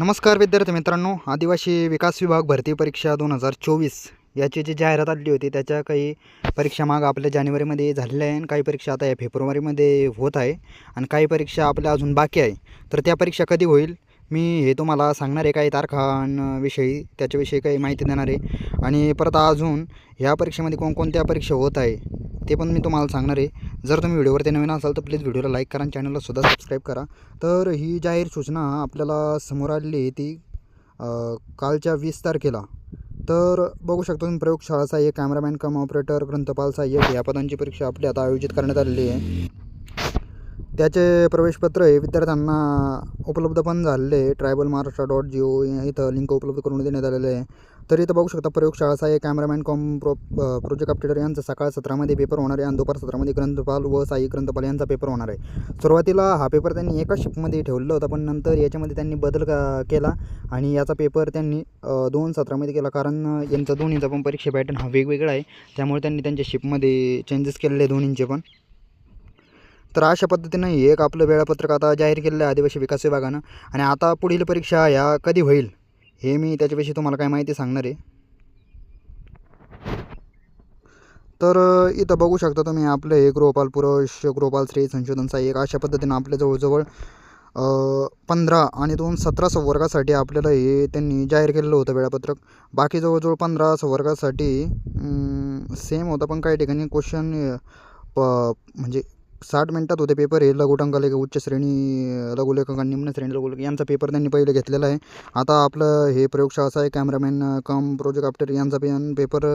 नमस्कार विद्यार्थी मित्रांनो आदिवासी विकास विभाग भरती परीक्षा दोन हजार चोवीस याची जी जाहिरात आली होती त्याच्या काही परीक्षा माग आपल्या जानेवारीमध्ये झालेल्या आहे आणि काही परीक्षा आता या फेब्रुवारीमध्ये होत आहे आणि काही परीक्षा आपल्या अजून बाकी आहे. तर त्या परीक्षा कधी होईल मी हे तुम्हाला सांगणार आहे काही तारखांविषयी त्याच्याविषयी काही माहिती देणार आहे. आणि परत अजून ह्या परीक्षेमध्ये कोणकोणत्या परीक्षा होत आहे ते पण मी तुम्हाला सांगणार आहे. जर तुम्ही व्हिडिओवरती नवीन असाल तर प्लीज व्हिडिओला लाईक करा आणि चॅनलला सुद्धा सबस्क्राईब करा. तर ही जाहीर सूचना आपल्याला समोर आलेली आहे ती कालच्या वीस तारखेला. तर बघू शकतो तुम्ही प्रयोगशाळा सहाय्यक कॅमेरामॅन कम ऑपरेटर ग्रंथपाल सहाय्यक या पदांची परीक्षा आपली आता आयोजित करण्यात आलेली आहे. त्याचे प्रवेशपत्र हे विद्यार्थ्यांना उपलब्ध पण झालेले आहे. Tribal Maharashtra dot G O इथं लिंक उपलब्ध करून देण्यात आलेलं आहे. तर इथं बघू शकता प्रयोगशाळा साय cameraman com pro project updater यांचा सकाळ सत्रामध्ये पेपर होणार आहे आणि दुपार सत्रामध्ये ग्रंथपाल व साई ग्रंथपाल यांचा पेपर होणार आहे. सुरुवातीला हा पेपर त्यांनी एका शिफ्टमध्ये ठेवला होता पण नंतर याच्यामध्ये त्यांनी बदल का केला आणि याचा पेपर त्यांनी दोन सत्रामध्ये केला. कारण यांचा दोन्हीचा पण परीक्षा पॅटर्न हा वेगवेगळा आहे. त्यामुळे त्यांनी त्यांच्या शिफ्टमध्ये चेंजेस केलेले दोन्हींचे पण. तर अशा पद्धतीनं एक आपलं वेळापत्रक आता जाहीर केलेलं आहे आदिवासी विकास विभागानं. आणि आता पुढील परीक्षा ह्या कधी होईल? हे मी त्याच्याविषयी तुम्हाला काय माहिती सांगणार आहे. तर इथं बघू शकता तुम्ही आपलं हे गृहपाल पुरुष गृहपाल स्त्री संशोधन सहाय्यक अशा पद्धतीनं आपल्या जवळजवळ पंधरा आणि दोन सतरा संवर्गासाठी आपल्याला हे त्यांनी जाहीर केलेलं होतं वेळापत्रक. बाकी जवळजवळ पंधरा संवर्गासाठी सेम होतं पण काही ठिकाणी क्वेश्चन प म्हणजे साठ मिनटात होते पेपर हे लघुटंकलेख उच्च श्रेणी लघुलेखक आणि निम्न श्रेणी लघुलेखक यांचा पेपर त्यांनी पहिले घेतलेला आहे. आता आपलं हे प्रयोगशाळा आहे कॅमेरामॅन कम प्रोजेक्ट आफ्टर यांचा पण पेपर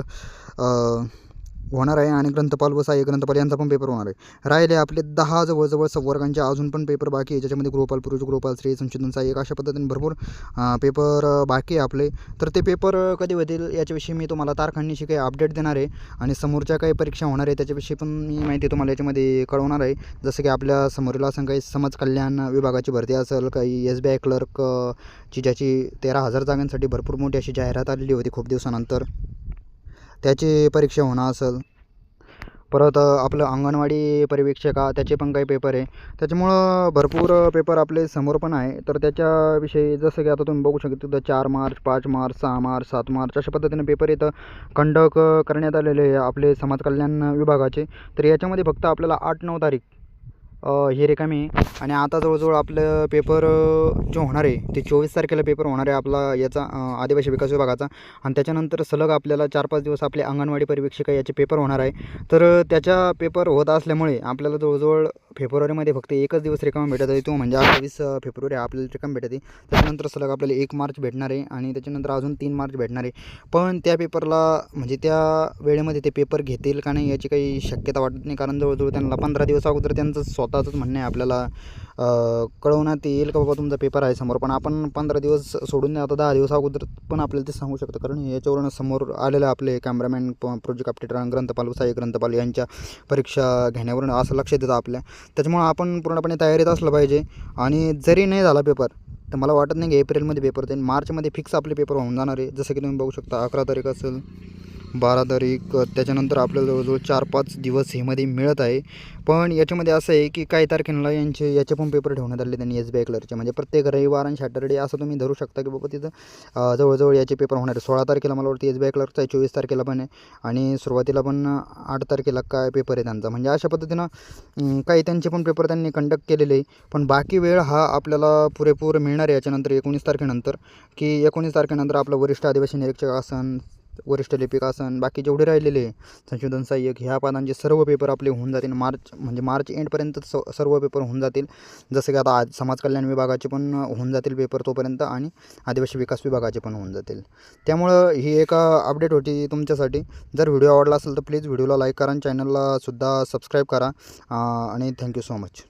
होणार आहे आणि ग्रंथपाल व सहाय्य ग्रंथपाल यांचा पण पेपर होणार आहे. राहिले आपले दहा जवळजवळ संवर्गांचे अजून पण पेपर बाकी आहे. ज्याच्यामध्ये गृहपाल पुरुष गृहपाल स्त्री संशोधन सहाय्यक अशा पद्धतीने भरपूर पेपर बाकी आहे आपले. तर ते पेपर कधी होतील याच्याविषयी मी तुम्हाला तारखांनीशी काही अपडेट देणार आहे. आणि समोरच्या काही परीक्षा होणार आहे त्याच्याविषयी पण मी माहिती तुम्हाला याच्यामध्ये कळवणार आहे. जसं की आपल्या समोरील असं काही समाज कल्याण विभागाची भरती असेल काही एस बी आय क्लर्क ची ज्याची तेरा हजार जागांसाठी भरपूर मोठी अशी जाहिरात आलेली होती खूप दिवसानंतर. त्याची परीक्षा होणं असेल. परत आपलं अंगणवाडी पर्यवेक्षका त्याचे पण काही पेपर आहे. त्याच्यामुळं भरपूर पेपर आपले समोर पण आहे. तर त्याच्याविषयी जसं की आता तुम्ही बघू शकता तर चार मार्च पाच मार्च सहा मार्च सात मार्च अशा पद्धतीने पेपर इथं कंडक करण्यात आलेले आहे आपले समाज कल्याण विभागाचे. तर याच्यामध्ये फक्त आपल्याला आठ नऊ तारीख हे रिकामी आहे. आणि आता जवळजवळ आपलं पेपर जो होणार आहे ते चोवीस तारखेला पेपर होणार आहे आपला याचा आदिवासी विकास विभागाचा. आणि त्याच्यानंतर सलग आपल्याला चार पाच दिवस आपले अंगणवाडी परिवेक्षिका याचे पेपर होणार आहे. तर त्याच्या पेपर होत असल्यामुळे आपल्याला जवळजवळ फेब्रुवारीमध्ये फक्त एकच दिवस रिकामा भेटत आहे तो म्हणजे अठ्ठावीस फेब्रुवारी आपल्याला रिकाम भेटत आहे. त्याच्यानंतर सलग आपल्याला एक मार्च भेटणार आहे आणि त्याच्यानंतर अजून तीन मार्च भेटणार आहे. पण त्या पेपरला म्हणजे त्या वेळेमध्ये ते पेपर घेतील का नाही याची काही शक्यता वाटत नाही. कारण जवळजवळ त्यांना पंधरा दिवस अगोदर त्यांचं स्वतःचंच म्हणणं आहे. आपल्याला कळवण्यात येईल का बाबा तुमचा पेपर आहे समोर? पण आपण पंधरा दिवस सोडून नाही आता दहा दिवस अगोदर पण आपल्याला ते सांगू शकतो. कारण याच्यावरून समोर आलेलं आपले कॅमेरामॅन प्रोजेक्ट अपडेटर ग्रंथपाल सहाय्यक ग्रंथपाल यांच्या परीक्षा घेण्यावरून असं लक्ष देतं आपल्या. त्याच्यामुळं आपण पूर्णपणे तयारीत असलं पाहिजे. आणि जरी नाही झाला पेपर तर मला वाटत नाही की एप्रिलमध्ये पेपर देईन मार्चमध्ये फिक्स आपले पेपर होऊन जाणार आहे. जसं की तुम्ही बघू शकता अकरा तारीख असेल बारा तारीख त्याच्यानंतर आपल्याला जवळजवळ चार पाच दिवस हेमध्ये मिळत आहे. पण याच्यामध्ये असं आहे की काही तारखेला यांचे याचे पण पेपर ठेवण्यात आले त्यांनी एस बी आय क्लरचे म्हणजे प्रत्येक रविवार आणि सॅटर्डे असं तुम्ही धरू शकता की बाबा तिथं जवळजवळ याचे पेपर होणार आहे सोळा तारखेला मला वाटतं एस बी आय क्लर्कचा आहे चोवीस तारखेला पण आहे. आणि सुरुवातीला पण आठ तारखेला काय पेपर आहे त्यांचा. म्हणजे अशा पद्धतीनं काही त्यांचे पण पेपर त्यांनी कंडक्ट केलेले आहे. पण बाकी वेळ हा आपल्याला पुरेपूर मिळणार आहे याच्यानंतर एकोणीस तारखेनंतर. की एकोणीस तारखेनंतर आपलं वरिष्ठ आदिवासी निरीक्षक आसन वरिष्ठ लिपिक असन बाकी जेवढे राहिलेले संशोधन सहाय्यक ह्या पदांचे सर्व पेपर आपले होऊन जातील. मार्च म्हणजे मार्च एंडपर्यंत स सर्व पेपर होऊन जातील. जसं की आता आज समाज कल्याण विभागाचे पण होऊन जातील पेपर तोपर्यंत आणि आदिवासी विकास विभागाचे पण होऊन जातील. त्यामुळं ही एक अपडेट होती तुमच्यासाठी. जर व्हिडिओ आवडला असेल तर प्लीज व्हिडिओला लाईक करा आणि चॅनलला सुद्धा सबस्क्राईब करा. आणि थँक्यू सो मच